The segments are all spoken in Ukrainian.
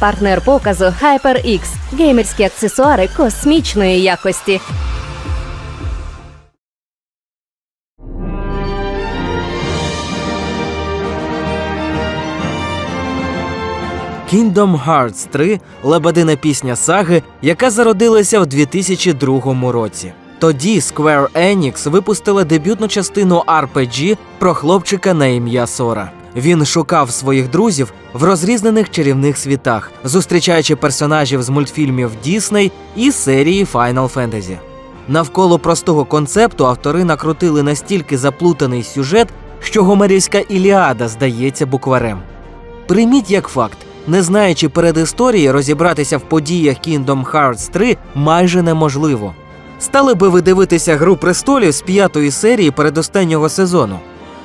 Партнер показу HyperX – геймерські аксесуари космічної якості. Kingdom Hearts 3 лебедина пісня саги, яка зародилася в 2002 році. Тоді Square Enix випустила дебютну частину RPG про хлопчика на ім'я Сора. Він шукав своїх друзів в розрізнених чарівних світах, зустрічаючи персонажів з мультфільмів Disney і серії Final Fantasy. Навколо простого концепту автори накрутили настільки заплутаний сюжет, що гомерівська Іліада здається букварем. Прийміть як факт, не знаючи передісторії, розібратися в подіях Kingdom Hearts 3 майже неможливо. Стали би ви дивитися гру престолів з п'ятої серії передостаннього сезону?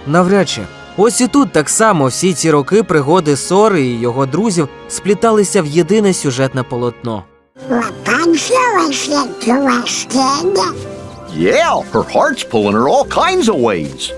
Навряд чи. Ось і тут так само всі ці роки пригоди Сори і його друзів спліталися в єдине сюжетне полотно. Yeah, her heart's pulling her all kinds of ways.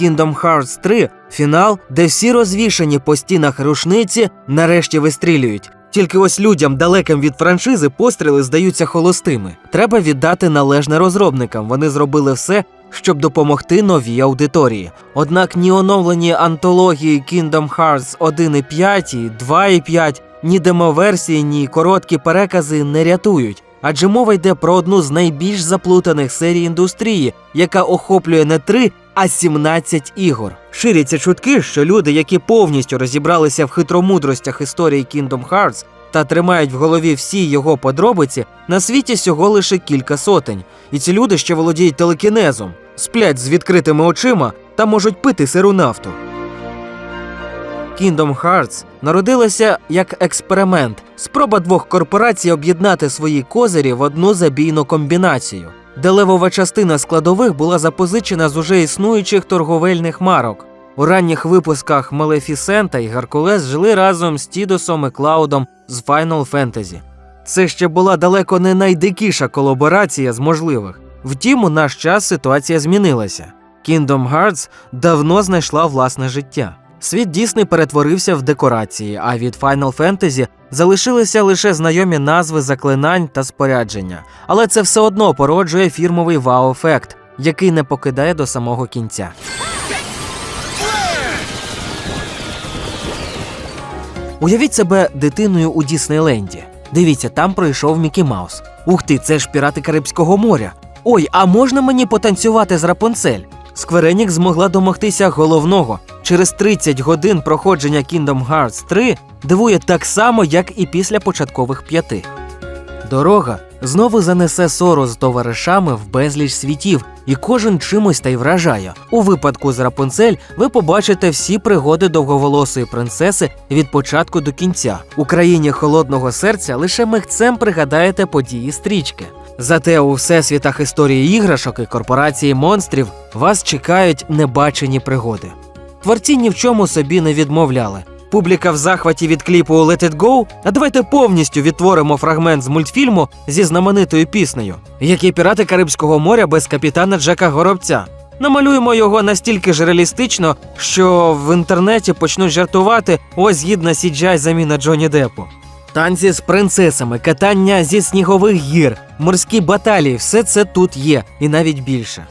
Kingdom Hearts 3 фінал, де всі розвішані по стінах рушниці нарешті вистрілюють. Тільки ось людям, далеким від франшизи, постріли здаються холостими. Треба віддати належне розробникам. Вони зробили все, щоб допомогти новій аудиторії. Однак ні оновлені антології Kingdom Hearts 1.5 і 2.5, ні демоверсії, ні короткі перекази не рятують. Адже мова йде про одну з найбільш заплутаних серій індустрії, яка охоплює не три, а 17 ігор. Ширяться чутки, що люди, які повністю розібралися в хитромудростях історії Kingdom Hearts та тримають в голові всі його подробиці, на світі всього лише кілька сотень. І ці люди ще володіють телекінезом, сплять з відкритими очима та можуть пити сиру нафту. Kingdom Hearts народилася як експеримент, спроба двох корпорацій об'єднати свої козирі в одну забійну комбінацію, де левова частина складових була запозичена з уже існуючих торговельних марок. У ранніх випусках Малефісента і Геркулес жили разом з Тідосом і Клаудом з Final Fantasy. Це ще була далеко не найдикіша колаборація з можливих. Втім, у наш час ситуація змінилася. Kingdom Hearts давно знайшла власне життя. Світ Дісней перетворився в декорації, а від Final Fantasy залишилися лише знайомі назви заклинань та спорядження. Але це все одно породжує фірмовий вау-ефект, який не покидає до самого кінця. Уявіть себе дитиною у Діснейленді. Дивіться, там пройшов Мікі Маус. Ух ти, це ж пірати Карибського моря. Ой, а можна мені потанцювати з Рапунцель? Скверенік змогла домогтися головного. Через 30 годин проходження Kingdom Hearts 3 дивує так само, як і після початкових п'яти. Дорога знову занесе сору з товаришами в безліч світів, і кожен чимось та й вражає. У випадку з Рапунцель ви побачите всі пригоди довговолосої принцеси від початку до кінця. У країні холодного серця лише михцем пригадаєте події стрічки. Зате у всесвітах історії іграшок і корпорації монстрів вас чекають небачені пригоди. Творці ні в чому собі не відмовляли. Публіка в захваті від кліпу Let It Go, а давайте повністю відтворимо фрагмент з мультфільму зі знаменитою піснею, які пірати Карибського моря без капітана Джека Горобця. Намалюємо його настільки ж реалістично, що в інтернеті почнуть жартувати ось гідна CGI заміна Джоні Деппу. Танці з принцесами, катання зі снігових гір, морські баталії все це тут є, і навіть більше.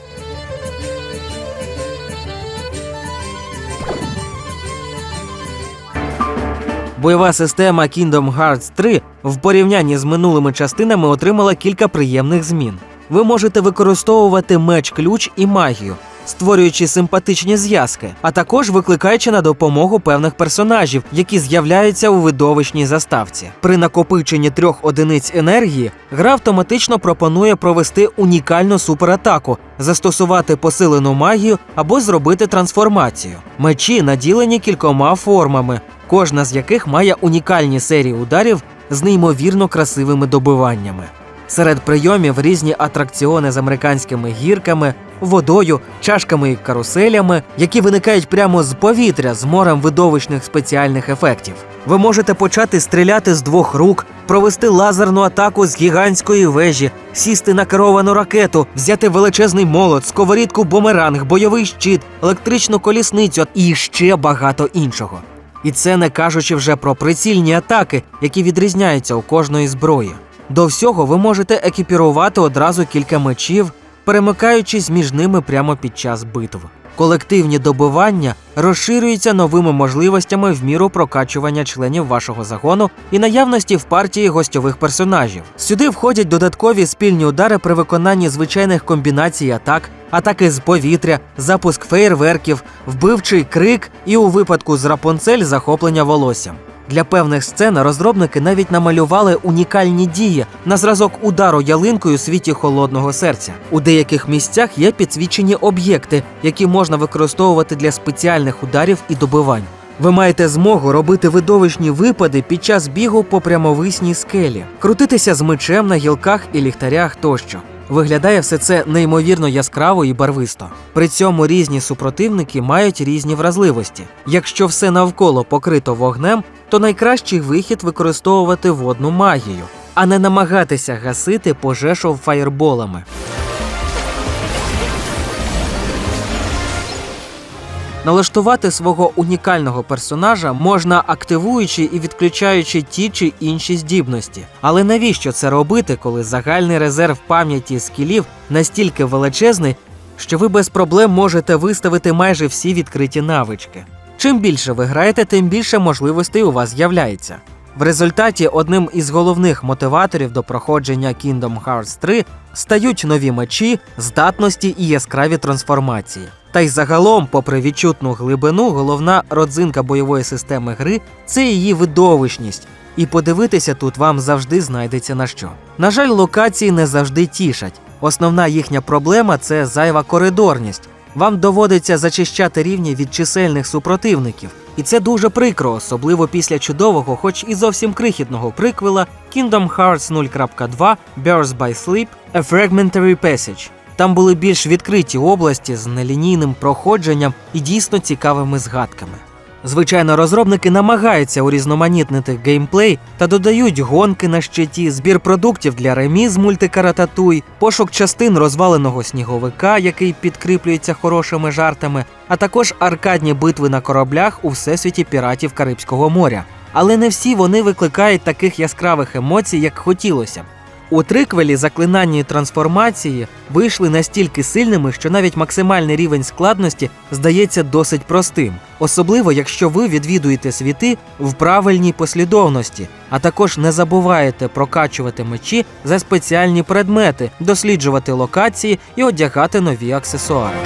Бойова система Kingdom Hearts 3 в порівнянні з минулими частинами отримала кілька приємних змін. Ви можете використовувати меч-ключ і магію, створюючи симпатичні зв'язки, а також викликаючи на допомогу певних персонажів, які з'являються у видовищній заставці. При накопиченні трьох одиниць енергії гра автоматично пропонує провести унікальну суператаку, застосувати посилену магію або зробити трансформацію. Мечі наділені кількома формами, кожна з яких має унікальні серії ударів з неймовірно красивими добиваннями. Серед прийомів різні атракціони з американськими гірками, водою, чашками і каруселями, які виникають прямо з повітря з морем видовищних спеціальних ефектів. Ви можете почати стріляти з двох рук, провести лазерну атаку з гігантської вежі, сісти на керовану ракету, взяти величезний молот, сковорідку бумеранг, бойовий щит, електричну колісницю і ще багато іншого. І це не кажучи вже про прицільні атаки, які відрізняються у кожної зброї. До всього ви можете екіпірувати одразу кілька мечів, перемикаючись між ними прямо під час битв. Колективні добивання розширюються новими можливостями в міру прокачування членів вашого загону і наявності в партії гостьових персонажів. Сюди входять додаткові спільні удари при виконанні звичайних комбінацій атак, атаки з повітря, запуск феєрверків, вбивчий крик і у випадку з Рапунцель захоплення волоссям. Для певних сцен розробники навіть намалювали унікальні дії на зразок удару ялинкою у світі холодного серця. У деяких місцях є підсвічені об'єкти, які можна використовувати для спеціальних ударів і добивань. Ви маєте змогу робити видовищні випади під час бігу по прямовисній скелі, крутитися з мечем на гілках і ліхтарях тощо. Виглядає все це неймовірно яскраво і барвисто. При цьому різні супротивники мають різні вразливості. Якщо все навколо покрито вогнем, то найкращий вихід використовувати водну магію, а не намагатися гасити пожежу фаєрболами. Налаштувати свого унікального персонажа можна активуючи і відключаючи ті чи інші здібності. Але навіщо це робити, коли загальний резерв пам'яті скілів настільки величезний, що ви без проблем можете виставити майже всі відкриті навички? Чим більше ви граєте, тим більше можливостей у вас з'являється. В результаті одним із головних мотиваторів до проходження Kingdom Hearts 3 стають нові мечі, здатності і яскраві трансформації. Та й загалом, попри відчутну глибину, головна родзинка бойової системи гри це її видовищність. І подивитися тут вам завжди знайдеться на що. На жаль, локації не завжди тішать. Основна їхня проблема це зайва коридорність. Вам доводиться зачищати рівні від чисельних супротивників. І це дуже прикро, особливо після чудового, хоч і зовсім крихітного приквела Kingdom Hearts 0.2 Birth by Sleep A Fragmentary Passage. Там були більш відкриті області з нелінійним проходженням і дійсно цікавими згадками. Звичайно, розробники намагаються урізноманітнити геймплей та додають гонки на щиті, збір продуктів для ремі з мультикарататуй, пошук частин розваленого сніговика, який підкріплюється хорошими жартами, а також аркадні битви на кораблях у всесвіті піратів Карибського моря. Але не всі вони викликають таких яскравих емоцій, як хотілося б. У триквелі заклинання трансформації вийшли настільки сильними, що навіть максимальний рівень складності здається досить простим, особливо якщо ви відвідуєте світи в правильній послідовності, а також не забуваєте прокачувати мечі за спеціальні предмети, досліджувати локації і одягати нові аксесуари.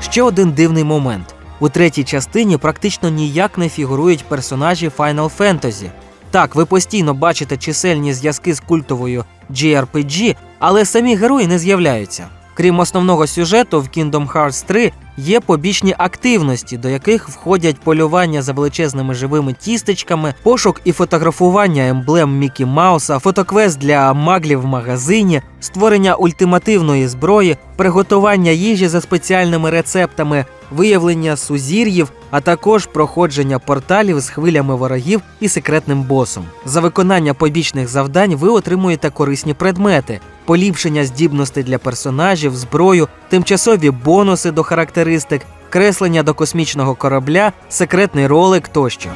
Ще один дивний момент. У третій частині практично ніяк не фігурують персонажі Final Fantasy. Так, ви постійно бачите чисельні зв'язки з культовою JRPG, але самі герої не з'являються. Крім основного сюжету, в Kingdom Hearts 3 є побічні активності, до яких входять полювання за величезними живими тістечками, пошук і фотографування емблем Мікі Мауса, фотоквест для маглів в магазині, створення ультимативної зброї, приготування їжі за спеціальними рецептами, виявлення сузір'їв, а також проходження порталів з хвилями ворогів і секретним босом. За виконання побічних завдань ви отримуєте корисні предмети, поліпшення здібностей для персонажів, зброю, тимчасові бонуси до характеристик, креслення до космічного корабля, секретний ролик тощо.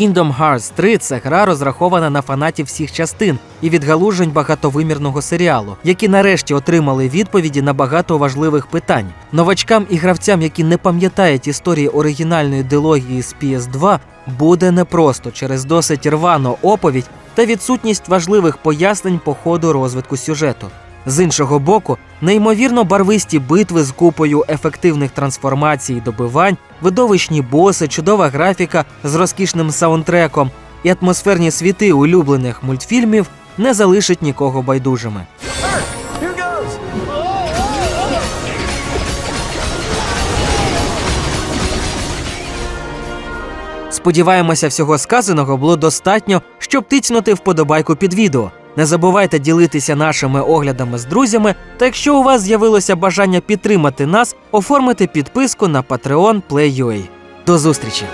Kingdom Hearts 3 – це гра розрахована на фанатів всіх частин і відгалужень багатовимірного серіалу, які нарешті отримали відповіді на багато важливих питань. Новачкам і гравцям, які не пам'ятають історії оригінальної дилогії з PS2, буде непросто через досить рвану оповідь та відсутність важливих пояснень по ходу розвитку сюжету. З іншого боку, неймовірно барвисті битви з купою ефективних трансформацій і добивань, видовищні боси, чудова графіка з розкішним саундтреком і атмосферні світи улюблених мультфільмів не залишать нікого байдужими. Сподіваємося, всього сказаного було достатньо, щоб тицнути вподобайку під відео. Не забувайте ділитися нашими оглядами з друзями. Та якщо у вас з'явилося бажання підтримати нас, оформити підписку на Patreon Play.ua. До зустрічі!